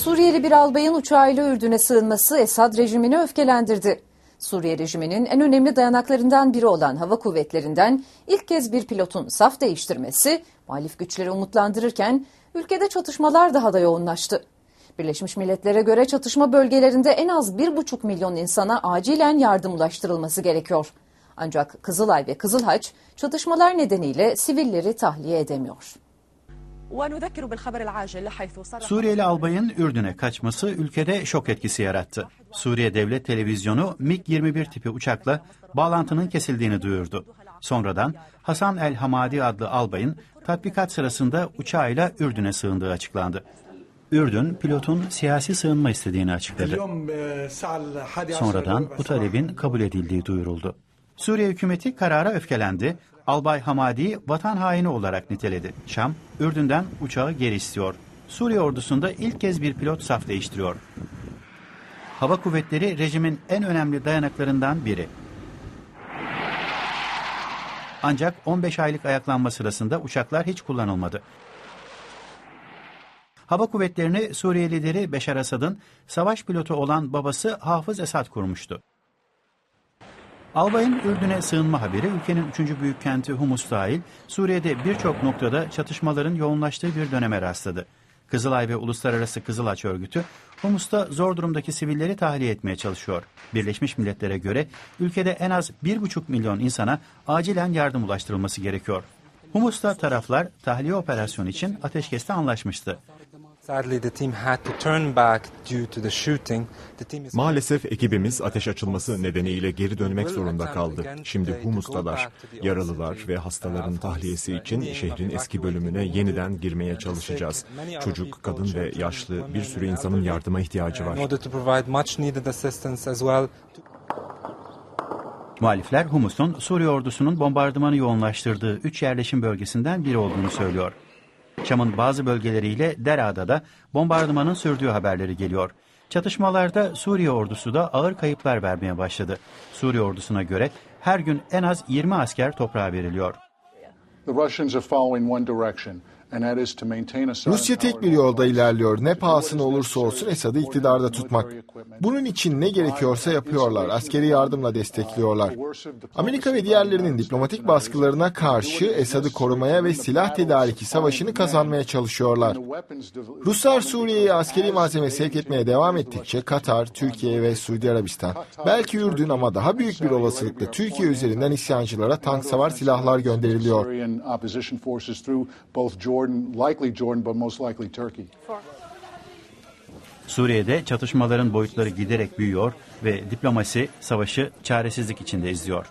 Suriyeli bir albayın uçağıyla Ürdün'e sığınması Esad rejimini öfkelendirdi. Suriye rejiminin en önemli dayanaklarından biri olan hava kuvvetlerinden ilk kez bir pilotun saf değiştirmesi muhalif güçleri umutlandırırken ülkede çatışmalar daha da yoğunlaştı. Birleşmiş Milletler'e göre çatışma bölgelerinde en az 1,5 milyon insana acilen yardım ulaştırılması gerekiyor. Ancak Kızılay ve Kızılhaç çatışmalar nedeniyle sivilleri tahliye edemiyor. Suriyeli albayın Ürdün'e kaçması ülkede şok etkisi yarattı. Suriye Devlet Televizyonu MiG-21 tipi uçakla bağlantının kesildiğini duyurdu. Sonradan Hasan El Hamadi adlı albayın tatbikat sırasında uçağıyla Ürdün'e sığındığı açıklandı. Ürdün, pilotun siyasi sığınma istediğini açıkladı. Sonradan bu talebin kabul edildiği duyuruldu. Suriye hükümeti karara öfkelendi. Albay Hamadi'yi vatan haini olarak niteledi. Şam, Ürdün'den uçağı geri istiyor. Suriye ordusunda ilk kez bir pilot saf değiştiriyor. Hava kuvvetleri rejimin en önemli dayanaklarından biri. Ancak 15 aylık ayaklanma sırasında uçaklar hiç kullanılmadı. Hava kuvvetlerini Suriye lideri Beşar Esad'ın savaş pilotu olan babası Hafız Esad kurmuştu. Albayın Ürdün'e sığınma haberi ülkenin üçüncü büyük kenti Humus dahil Suriye'de birçok noktada çatışmaların yoğunlaştığı bir döneme rastladı. Kızılay ve Uluslararası Kızılaç Örgütü Humus'ta zor durumdaki sivilleri tahliye etmeye çalışıyor. Birleşmiş Milletler'e göre ülkede en az 1,5 milyon insana acilen yardım ulaştırılması gerekiyor. Humus'ta taraflar tahliye operasyonu için ateşkeste anlaşmıştı. Sadly, the team had to turn back due to the shooting. The team is Maalesef ekibimiz ateş açılması nedeniyle geri dönmek zorunda kaldı. Şimdi Humus'talar. Yaralılar ve hastaların tahliyesi için şehrin eski bölümüne yeniden girmeye çalışacağız. Çocuk, kadın ve yaşlı bir sürü insanın yardıma ihtiyacı var. Muhalifler Humus'un Suriye ordusunun bombardımanı yoğunlaştırdığı üç yerleşim bölgesinden biri olduğunu söylüyor. Şam'ın bazı bölgeleriyle Dera'da da bombardımanın sürdüğü haberleri geliyor. Çatışmalarda Suriye ordusu da ağır kayıplar vermeye başladı. Suriye ordusuna göre her gün en az 20 asker toprağa veriliyor. Rusya tek bir yolda ilerliyor. Ne pahasına olursa olsun Esad'ı iktidarda tutmak. Bunun için ne gerekiyorsa yapıyorlar. Askeri yardımla destekliyorlar. Amerika ve diğerlerinin diplomatik baskılarına karşı Esad'ı korumaya ve silah tedariki savaşını kazanmaya çalışıyorlar. Ruslar Suriye'ye askeri malzeme sevk etmeye devam ettikçe Katar, Türkiye ve Suudi Arabistan, belki Ürdün ama daha büyük bir olasılıkla Türkiye üzerinden isyancılara tank savar silahlar gönderiliyor. Suriye'de çatışmaların boyutları giderek büyüyor ve diplomasi savaşı çaresizlik içinde izliyor.